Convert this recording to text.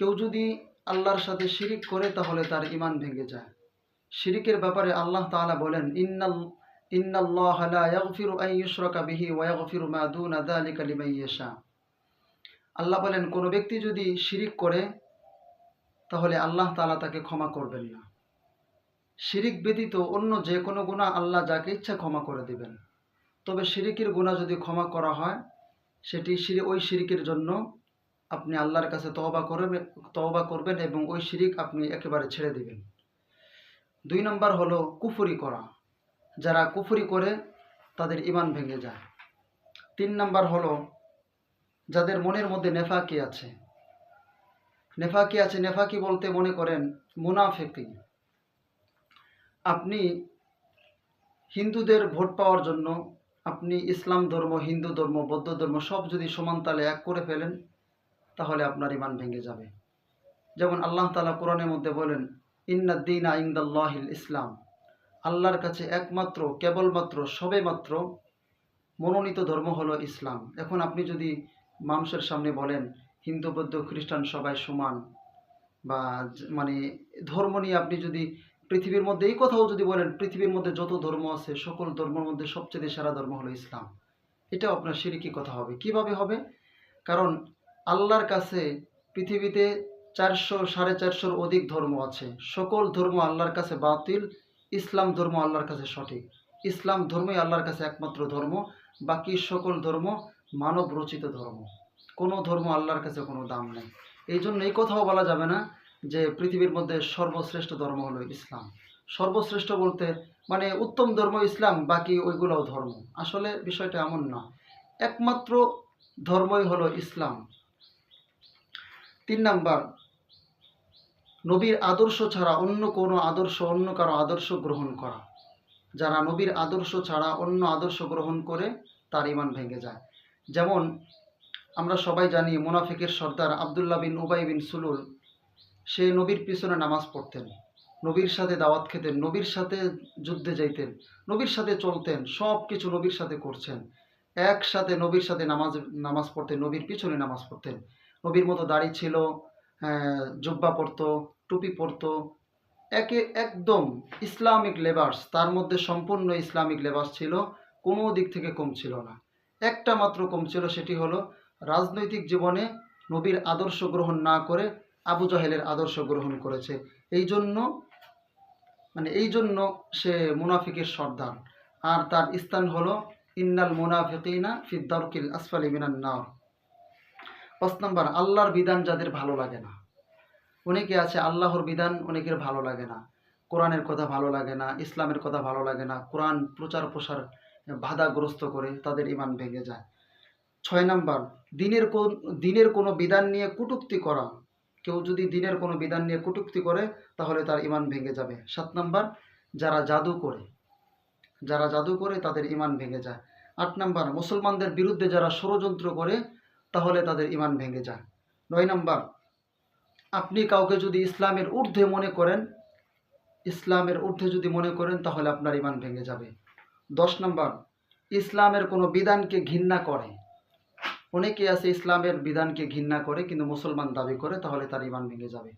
কেউ যদি আল্লাহর সাথে শিরিক করে তাহলে তার ইমান ভেঙে যায়। শিরিকের ব্যাপারে আল্লাহ তাআলা বলেন, ইন্নাল, ইন্নাল্লাহ লা ইয়াগফিরু আন ইউশরাকা বিহি ওয়া ইয়াগফিরু মা দুনা যালিকা লিমান ইয়াশা। আল্লাহ বলেন, কোনো ব্যক্তি যদি শিরিক করে, তাহলে আল্লাহ তাআলা তাকে ক্ষমা করবেন না। শিরিক ব্যতীত অন্য যে কোনো গুনাহ আল্লাহ যাকে ইচ্ছা ক্ষমা করে দিবেন। তবে শিরিকের গুনাহ যদি ক্ষমা করা হয়, সেটি ওই শিরিকের জন্য আপনি আল্লাহর কাছে তওবা করবেন তওবা করবেন এবং ওই শিরিক আপনি একেবারে ছেড়ে দিবেন। দুই নম্বর হলো কুফুরি করা। যারা কুফুরি করে, তাদের ইমান ভেঙে যায়। তিন নম্বর হলো যাদের মনের মধ্যে নেফাকি আছে। নেফাকি আছে, নেফাকি বলতে মনে করেন মুনাফেকি। আপনি হিন্দুদের ভোট পাওয়ার জন্য, আপনি ইসলাম ধর্ম, হিন্দু ধর্ম, বৌদ্ধ ধর্ম সব যদি সমান তালে এক করে ফেলেন তাহলে আপনার ইমান ভেঙে যাবে। যেমন আল্লাহ তালা কোরআনের মধ্যে বলেন ইন্নাদ্দিন ইন্দাল্লাহিল ইসলাম। আল্লাহর কাছে একমাত্র, কেবলমাত্র সবে মাত্র মনোনীত ধর্ম হলো ইসলাম। এখন আপনি যদি মানুষের সামনে বলেন, হিন্দু, বৌদ্ধ, খ্রিস্টান সবাই সমান, বা মানে ধর্ম নিয়ে আপনি যদি পৃথিবীর মধ্যে এই কথাও যদি বলেন, পৃথিবীর মধ্যে যত ধর্ম আছে, সকল ধর্মের মধ্যে সবচেয়ে সেরা ধর্ম হলো ইসলাম, এটাও আপনার সিরিকি কথা হবে। কীভাবে হবে? কারণ আল্লাহর কাছে পৃথিবীতে চারশো, সাড়ে চারশোর অধিক ধর্ম আছে। সকল ধর্ম আল্লাহর কাছে বাতিল, ইসলাম ধর্ম আল্লাহর কাছে সঠিক। ইসলাম ধর্মই আল্লাহর কাছে একমাত্র ধর্ম, বাকি সকল ধর্ম মানব রচিত ধর্ম। কোনো ধর্ম আল্লাহর কাছে কোনো দাম নেই। এই জন্য এই কথাও বলা যাবে না যে পৃথিবীর মধ্যে সর্বশ্রেষ্ঠ ধর্ম হলো ইসলাম। সর্বশ্রেষ্ঠ বলতে মানে উত্তম ধর্ম ইসলাম, বাকি ওইগুলোও ধর্ম। আসলে বিষয়টা এমন না। একমাত্র ধর্মই হলো ইসলাম। তিন নাম্বার, নবীর আদর্শ ছাড়া অন্য কোনো আদর্শ, অন্য কারও আদর্শ গ্রহণ করা। যারা নবীর আদর্শ ছাড়া অন্য আদর্শ গ্রহণ করে, তার ইমান ভেঙে যায়। যেমন, আমরা সবাই জানি মুনাফিকের সর্দার আবদুল্লাহ বিন উবাই বিন সুলুল, সে নবীর পিছনে নামাজ পড়তেন। নবীর সাথে দাওয়াত খেতেন, নবীর সাথে যুদ্ধে যাইতেন, নবীর সাথে চলতেন সব কিছু নবীর সাথে করছেন। একসাথে নবীর সাথে নামাজ নামাজ পড়তেন, নবীর পিছনে নামাজ পড়তেন। নবীর মতো দাড়ি ছিল জুব্বা পরতো, টুপি পরতো। একে একদম ইসলামিক লেবাস তার মধ্যে সম্পূর্ণ ইসলামিক লেবাস ছিল, কোনো দিক থেকে কম ছিল না। একটা মাত্র কম ছিল, সেটি হলো রাজনৈতিক জীবনে নবীর আদর্শ গ্রহণ না করে আবু জাহেলের আদর্শ গ্রহণ করেছে। এই জন্য মানে এই জন্য সে মুনাফিকের সর্দার। আর তার স্থান হলো, ইন্নাল মুনাফিকিনা ফিদ্দারকিল আসফালি মিনান পাঁচ নম্বর, আল্লাহর বিধান যাদের ভালো লাগে না। অনেকে আছে আল্লাহর বিধান অনেকের ভালো লাগে না। কোরআনের কথা ভালো লাগে না, ইসলামের কথা ভালো লাগে না, কোরআন প্রচার প্রসার বাধাগ্রস্ত করে তাদের ইমান ভেঙে যায়। ছয় নাম্বার, দিনের কোন, দিনের কোনো বিধান নিয়ে কটূক্তি করা। কেউ যদি দিনের কোনো বিধান নিয়ে কটূক্তি করে, তাহলে তার ইমান ভেঙে যাবে। সাত নাম্বার, যারা জাদু করে, যারা জাদু করে তাদের ইমান ভেঙে যায়। আট নাম্বার, মুসলমানদের বিরুদ্ধে যারা ষড়যন্ত্র করে তাহলে তাদের ইমান ভেঙে যায়। নয় নম্বর, আপনি কাউকে যদি ইসলামের ঊর্ধ্বে মনে করেন, ইসলামের ঊর্ধ্বে যদি মনে করেন, তাহলে আপনার ইমান ভেঙে যাবে। দশ নম্বর, ইসলামের কোনো বিধানকে ঘৃণা করে। অনেকে আছে ইসলামের বিধানকে ঘৃণা করে, কিন্তু মুসলমান দাবি করে, তাহলে তার ইমান ভেঙে যাবে।